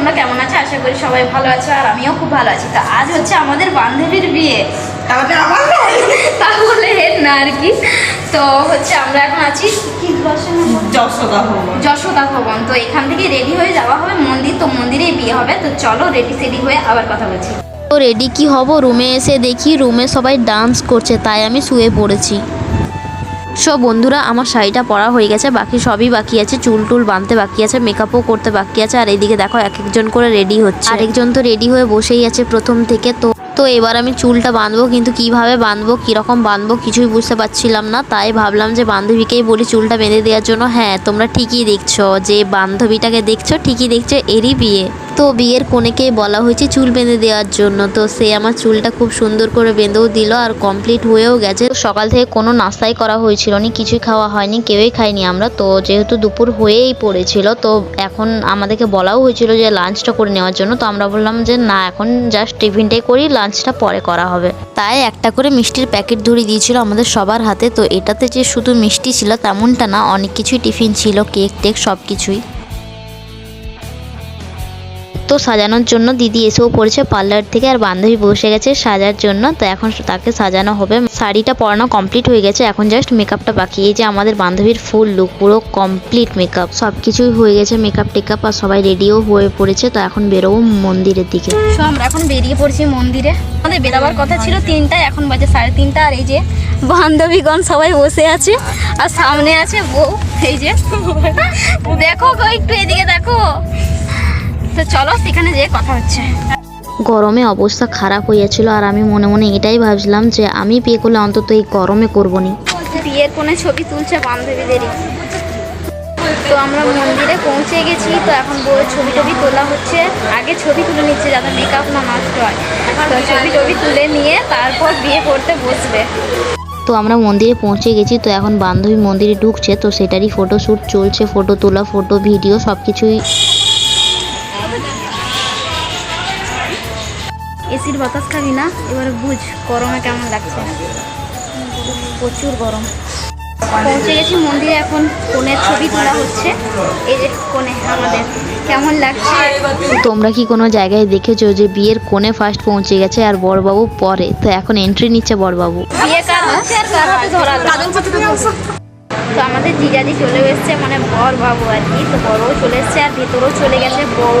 তোমরা কেমন আছো? আশা করি সবাই ভালো আছো আর আমিও খুব ভালো আছি। তো আজ হচ্ছে আমাদের বান্ধবীর বিয়ে। তাহলে আমার তাহলে না আর কি। তো হচ্ছে আমরা এখন আছি যশোদা ভবন। যশোদা ভবন। তো এখান থেকে রেডি হয়ে যাওয়া হবে। মন্দির তো মন্দিরেই বিয়ে হবে। তো চলো রেডি সেডি হয়ে আবার কথা বলছি। তো রেডি কি হব? রুমে এসে দেখি রুমে সবাই ডান্স করছে তাই আমি শুয়ে পড়েছি। সব বন্ধুরা, আমার শাড়িটা পরা হয়ে গেছে, বাকি সবই বাকি আছে, চুল টুল বাঁধতে বাকি আছে মেকআপও করতে বাকি আছে, আর এইদিকে দেখো এক একজন করে রেডি হচ্ছে। আরেকজন তো রেডি হয়ে বসেই আছে প্রথম থেকে, তো তো এবার আমি চুলটা বাঁধবো, কিন্তু কীভাবে বাঁধবো, কীরকম বাঁধবো কিছুই বুঝতে পারছিলাম না, তাই ভাবলাম যে বান্ধবীকেই বলি চুলটা বেঁধে দেওয়ার জন্য। হ্যাঁ তোমরা ঠিকই দেখছ যে বান্ধবীটাকে দেখছ, ঠিকই দেখছ, এরই বিয়ে। তো বিয়ের কনেকেই বলা হয়েছে চুল বেঁধে দেওয়ার জন্য। তো সে আমার চুলটা খুব সুন্দর করে বেঁধেও দিল আর কমপ্লিট হয়েও গেছে। সকাল থেকে কোনো নাস্তাই করা হয়েছিল না, কিছুই খাওয়া হয়নি, কেউই খায়নি আমরা। তো যেহেতু দুপুর হয়েই পড়েছিল, তো এখন আমাদেরকে বলাও হয়েছিল যে লাঞ্চটা করে নেওয়ার জন্য। তো আমরা বললাম যে না, এখন জাস্ট টিফিনটাই করি লাঞ্চটা পরে করা হবে। তাই একটা করে মিষ্টির প্যাকেট ধরিয়ে দিয়েছিল আমাদের সবার হাতে। তো এটাতে যে শুধু মিষ্টি ছিল তেমনটা না, অনেক কিছুই টিফিন ছিল কেক টেক সব কিছুই তো সাজানোর জন্য দিদি এসেও পড়েছে পার্লার থেকে, আর বান্ধবী বসে গেছে সাজার জন্য। তো এখন তাকে সাজানো হবে। শাড়িটা পরানো কমপ্লিট হয়ে গেছে, এখন জাস্ট মেকআপটা বাকি। এই যে আমাদের বান্ধবীর ফুল লুক পুরো কমপ্লিট মেকআপ সব কিছুই হয়ে গেছে মেকআপ টেকআপ, আর সবাই রেডিও হয়ে পড়েছে। তো এখন বেরোবো মন্দিরের দিকে। আমরা এখন বেরিয়ে পড়ছি মন্দিরে। আমাদের বেরোবার কথা ছিল তিনটায়, এখন বাজে সাড়ে তিনটা। আর এই যে বান্ধবীগণ সবাই বসে আছে, আর সামনে আছে বউ। এই যে, দেখো একটু এদিকে দেখো। তো চলো সেখানে যেয়ে কথা হচ্ছে। গরমে অবস্থা খারাপ হইয়াছিল আর আমি মনে মনে এটাই ভাবছিলাম যে আমি বিয়ে করলে অন্তত এই গরমে করব নি বিয়ের কোণে ছবি তুলছে বান্ধবীদেরই। তো আমরা মন্দিরে পৌঁছে গেছি তো এখন বউয়ের ছবি টবি তোলা হচ্ছে। আগে ছবি তুলে নিচ্ছে যাতে মেকআপ না নষ্ট হয়। তো ছবি টবি তুলে নিয়ে তারপর বিয়ে করতে বসবে। তো আমরা মন্দিরে পৌঁছে গেছি তো এখন বান্ধবী মন্দিরে ঢুকছে তো সেটারই ফটো শ্যুট চলছে ফটো তোলা ফটো ভিডিও সব কিছুই এসির বাতাস খাবি না? এবারে বুঝ গরমে কেমন লাগছে? প্রচুর গরম। পৌঁছে গেছি মন্দিরে এখন কোণের ছবি তোলা হচ্ছে। এই যে কোণে আমাদের। কেমন লাগছে? তোমরা কি কোনো জায়গায় দেখেছ যে বিয়ের কোণে ফার্স্ট পৌঁছে গেছে আর বড়বাবু পরে? তো এখন এন্ট্রি নিচ্ছে বড়বাবু বিয়ে কার হচ্ছে আর কার হাতে ধরালো তো আমাদের জিজাজি চলে এসছে মানে বর বাবু আর কি। তো বড়ও চলে এসছে আর ভেতরেও চলে গেছে বউ।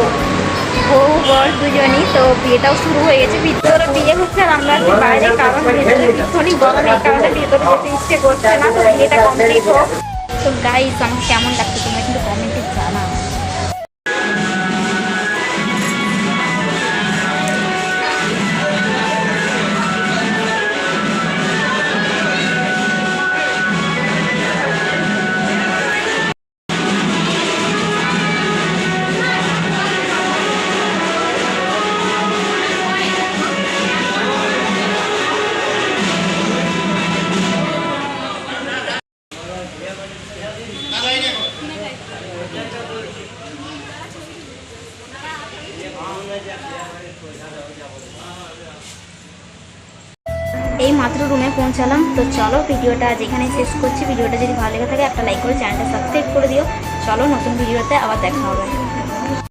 বউ বর দুজনই, তো বিয়েটাও শুরু হয়ে গেছে। ভিতরে বিয়ে হচ্ছে আর আমরা আছি বাইরে, কারণ ভেতরে ভীষণই গরম, এই কারণে ভিতরে যেতে ইচ্ছে করছে না, তো বিয়েটা কমপ্লিট হোক। তো গাইস আমার কেমন লাগছে এই মাত্র রুমে পৌঁছালাম। তো চলো ভিডিওটা এখানে শেষ করছি। ভিডিওটা যদি ভালো লেগে থাকে, একটা লাইক করে চ্যানেলটা সাবস্ক্রাইব করে দিও। চলো নতুন ভিডিওতে আবার দেখা হবে।